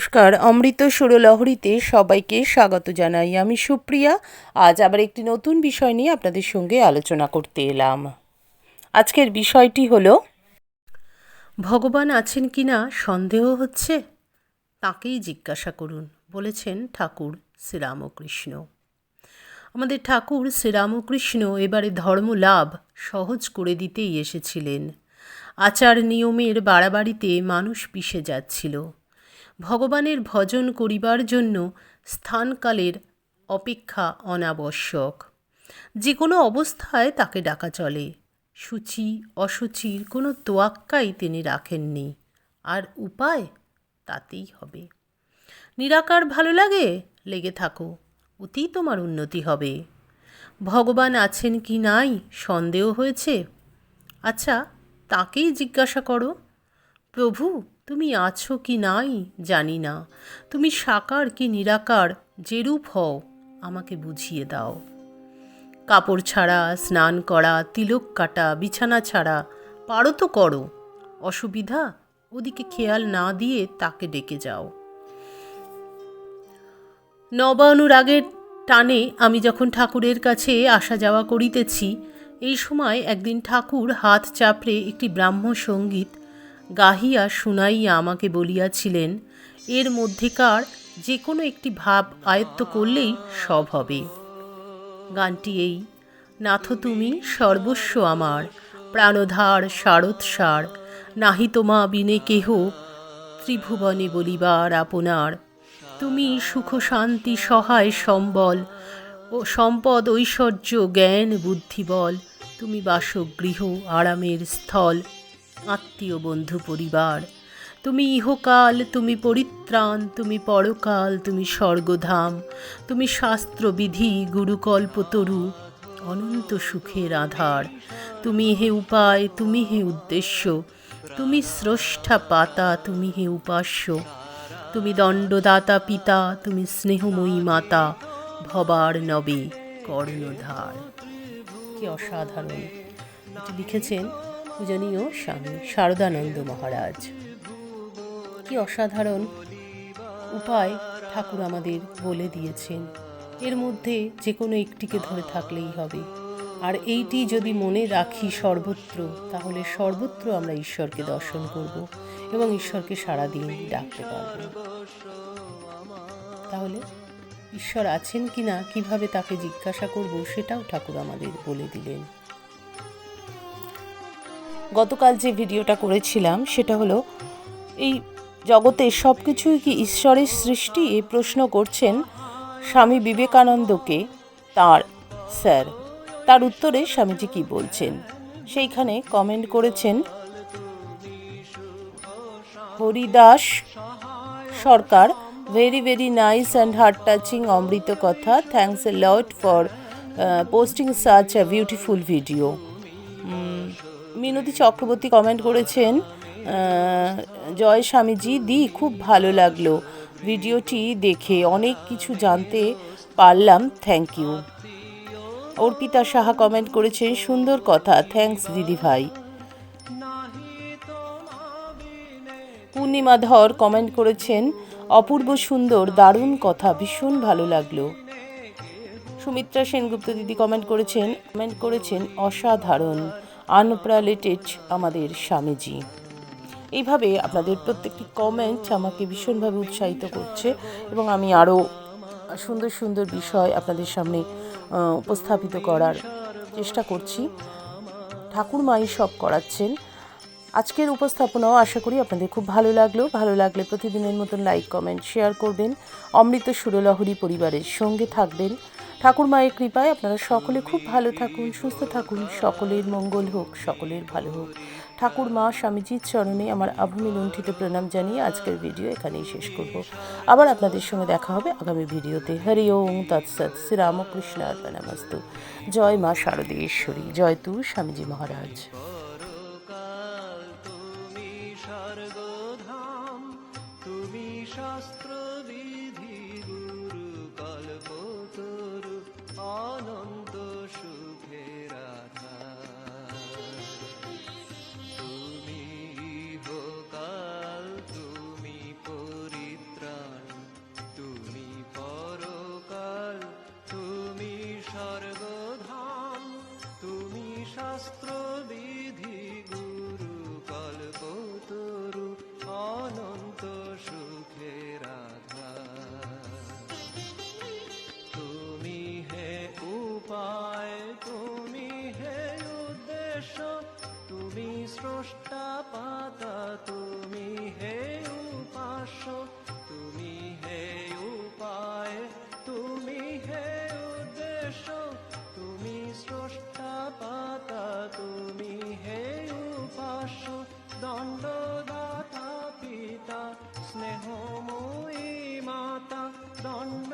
নমস্কার, অমৃত সুরলহরীতে সবাইকে স্বাগত জানাই আমি সুপ্রিয়া। আজ আবার একটি নতুন বিষয় নিয়ে আপনাদের সঙ্গে আলোচনা করতে এলাম। আজকের বিষয়টি হলো, ভগবান আছেন কি না সন্দেহ হচ্ছে? তাকেই জিজ্ঞাসা করুন, বলেছেন ঠাকুর শ্রীরামকৃষ্ণ। আমাদের ঠাকুর শ্রীরামকৃষ্ণ এবারে ধর্ম লাভ সহজ করে দিতেই এসেছিলেন। আচার নিয়মের বাড়াবাড়িতে মানুষ পিষে যাচ্ছিল। ভগবানের ভজন করিবার জন্য স্থানকালের অপেক্ষা অনাবশ্যক। যে কোনো অবস্থায় তাকে ডাকা চলে। সূচি, অসুচির কোনো তোয়াক্কাই তিনি রাখেননি। আর উপায় তাতেই হবে। নিরাকার ভালো লাগে? লেগে থাকো, অতি তোমার উন্নতি হবে। ভগবান আছেন কি নাই সন্দেহ হয়েছে? আচ্ছা তাকেই জিজ্ঞাসা করো। প্রভু তুমি আছো কি নাই জানি না। তুমি সাকার কি নিরাকার, যেরূপ হও, আমাকে বুঝিয়ে দাও। কাপড় ছাড়া, স্নান করা, তিলক কাটা, বিছানা ছাড়া, পারো তো করো। অসুবিধা? ওদিকে খেয়াল না দিয়ে তাকে ডেকে যাও। নবানুরাগের টানে আমি যখন ঠাকুরের কাছে আসা যাওয়া করিতেছি, এই সময় একদিন ঠাকুর হাত চাপড়ে একটি ব্রাহ্ম সংগীত গাহিয়া শুনাইয়া আমাকে বলিয়াছিলেন, এর মধ্যেকার যে কোনো একটি ভাব আয়ত্ত করলেই সব হবে। গানটি এই, নাথ তুমি সর্বস্ব আমার, প্রাণধার সারৎসার, নাহি তোমা বিনে কেহ ত্রিভুবনে বলিবার আপনার। তুমি সুখ শান্তি সহায় সম্বল ও সম্পদ ঐশ্বর্য জ্ঞান বুদ্ধিবল তুমি বাসগৃহ আরামের স্থল। আত্মীয় বন্ধু পরিবার। তুমি ইহকাল, তুমি পরিত্রাণ, তুমি পরকাল, তুমি স্বর্গধাম, তুমি শাস্ত্রবিধি গুরুকল্পতরু অনন্ত সুখের আধার। তুমি হে উপায়, তুমি হে উদ্দেশ্য, তুমি স্রষ্টা পাতা, তুমি হে উপাস্য। তুমি দণ্ডদাতা পিতা, তুমি স্নেহময়ী মাতা, ভবার নবে কর্ণধার। কি অসাধারণ। লিখেছেন পূজনীয় স্বামী শারদানন্দ মহারাজ। কি অসাধারণ উপায় ঠাকুর আমাদের বলে দিয়েছেন। এর মধ্যে যে কোনো একটিকে ধরে থাকলেই হবে। আর এইটি যদি মনে রাখি সর্বত্র, তাহলে সর্বত্র আমরা ঈশ্বরকে দর্শন করব এবং ঈশ্বরকে সারাদিন ডাকতে পারব। তাহলে ঈশ্বর আছেন কি না কীভাবে তাকে জিজ্ঞাসা করব, সেটাও ঠাকুর আমাদের বলে দিলেন। গতকাল যে ভিডিওটা করেছিলাম, সেটা হলো, এই জগতে সব কিছুই কি ঈশ্বরের সৃষ্টি? এই প্রশ্ন করছেন স্বামী বিবেকানন্দকে তার স্যার। তার উত্তরে স্বামীজি কি বলছেন? সেইখানে কমেন্ট করেছেন, Haridas Sarkar very very nice and heart touching অমৃত কথা। Thanks a lot for posting such a beautiful video Minati Chakraborty comment করেছেন জয় স্বামীজি, দি, খুব ভালো লাগল ভিডিওটি দেখে। অনেক কিছু জানতে পারলাম thank you Arpita Saha comment করেছেন, সুন্দর কথা থ্যাঙ্কস দিদি ভাই। পূর্ণিমা ধর কমেন্ট করেছেন, অপূর্ব সুন্দর, দারুণ কথা, ভীষণ ভালো লাগল। সুমিত্রা সেনগুপ্ত দিদি কমেন্ট করেছেন কমেন্ট করেছেন, অসাধারণ। আনপ্রালেটেড আমাদের স্বামীজি। এইভাবে আপনাদের প্রত্যেকটি কমেন্ট আমাকে ভীষণভাবে উৎসাহিত করছে এবং আমি আরও সুন্দর সুন্দর বিষয় আপনাদের সামনে উপস্থাপিত করার চেষ্টা করছি। ঠাকুর মাই সব করাচ্ছেন। আজকের উপস্থাপনাও আশা করি আপনাদের খুব ভালো লাগল। ভালো লাগলে প্রতিদিনের মতন লাইক কমেন্ট শেয়ার করবেন। অমৃত সুরলহরী পরিবারের সঙ্গে থাকবেন। ঠাকুর মায়ের কৃপায় আপনারা সকলে খুব ভালো থাকুন, সুস্থ থাকুন। সকলের মঙ্গল হোক, সকলের ভালো হোক। ঠাকুর মা স্বামীজির চরণে আমার আভূমি লুণ্ঠিত প্রণাম জানিয়ে আজকের ভিডিও এখানেই শেষ করব। আবার আপনাদের সঙ্গে দেখা হবে আগামী ভিডিওতে। হরি ওম তৎসৎ শ্রীরামকৃষ্ণ অর্পণামস্তু জয় মা শারদেশ্বরী। জয় তু স্বামীজি মহারাজ। তুমি শাস্ত্র স্রষ্টা পাতা, তুমি হে উপাস্য, তুমি হে উপায়, তুমি হে উদ্দেশ্য, তুমি স্রষ্টা পাতা, তুমি হে উপাস্য, দণ্ডদাতা পিতা, স্নেহময়ী মাতা দণ্ডদাতা